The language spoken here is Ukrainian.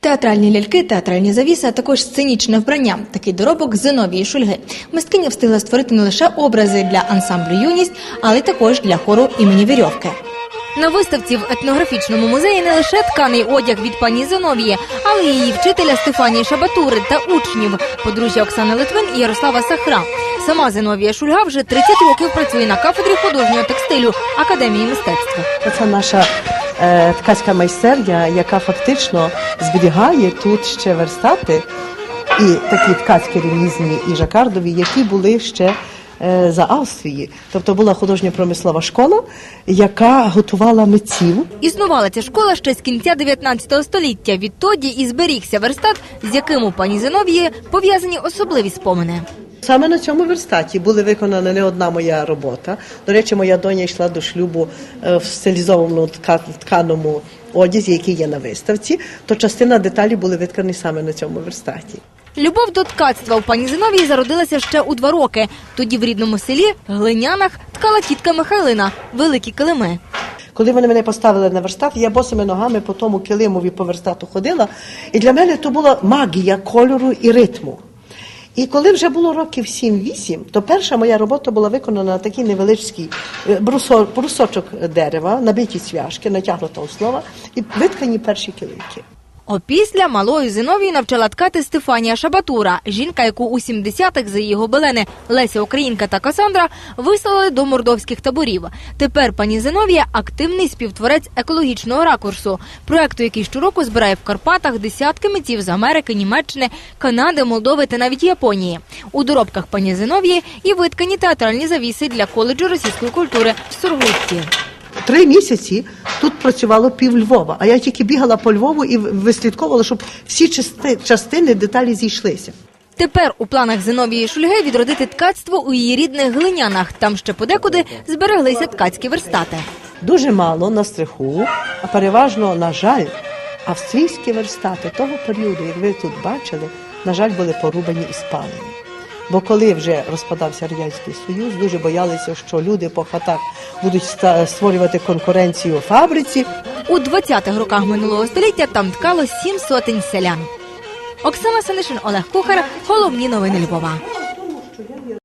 Театральні ляльки, театральні завіси, а також сценічне вбрання. Такий доробок Зиновії Шульги. Мисткиня встигла створити не лише образи для ансамблю юність, але також для хору імені Вірьовки. На виставці в етнографічному музеї не лише тканий одяг від пані Зиновії, але й її вчителя Стефанії Шабатури та учнів подружжя Оксани Литвин і Ярослава Сахра. Сама Зиновія Шульга вже 30 років працює на кафедрі художнього текстилю Академії мистецтва. Це наша ткацька майстерня, яка фактично зберігає тут ще верстати і такі ткацькі релізні і жакардові, які були ще е, за Австрії. Тобто була художньо промислова школа, яка готувала митців. Існувала ця школа ще з кінця 19 століття. Відтоді і зберігся верстат, з яким у пані Зиновії пов'язані особливі спомини. Саме на цьому верстаті була виконана не одна моя робота. До речі, моя доня йшла до шлюбу е, в стилізованому тка- тканому одязі, який є на виставці. То частина деталей були виконані саме на цьому верстаті. Любов до ткацтва у пані Зиновії зародилася ще у два роки. Тоді в рідному селі Глинянах ткала тітка Михайлина великі килими. Коли вони мене поставили на верстат, я босими ногами по тому килимові по верстату ходила, і для мене то була магія кольору і ритму. І коли вже було років 7-8, то перша моя робота була виконана на такий невеличкий е, брусочок дерева, набиті цвяшки, натягнута основа, і виткані перші килимки. Опісля малою Зиновії навчала ткати Стефанія Шабатура, жінка, яку у 70-х за її гобелени Леся Українка та Касандра вислали до мордовських таборів. Тепер пані Зиновія активний співтворець екологічного ракурсу, проекту, який щороку збирає в Карпатах десятки митців з Америки, Німеччини, Канади, Молдови та навіть Японії. У доробках пані Зиновії і виткані театральні завіси для коледжу російської культури в Сургутці. Три місяці тут працювало пів Львова, а я тільки бігала по Львову і вислідковувала, щоб всі части- частини деталі зійшлися. Тепер у планах Зиновії Шульги відродити ткацтво у її рідних глинянах. Там ще подекуди збереглися ткацькі верстати. Дуже мало на стриху, а переважно, на жаль, австрійські верстати того періоду, як ви тут бачили, на жаль, були порубані і спалені. Бо коли вже розпадався Радянський Союз, дуже боялися, що люди по хатах будуть створювати конкуренцію фабриці. У 20-х роках минулого століття там ткало сім сотень селян. Оксана Санишин, Олег Кухар. Головні новини Львова.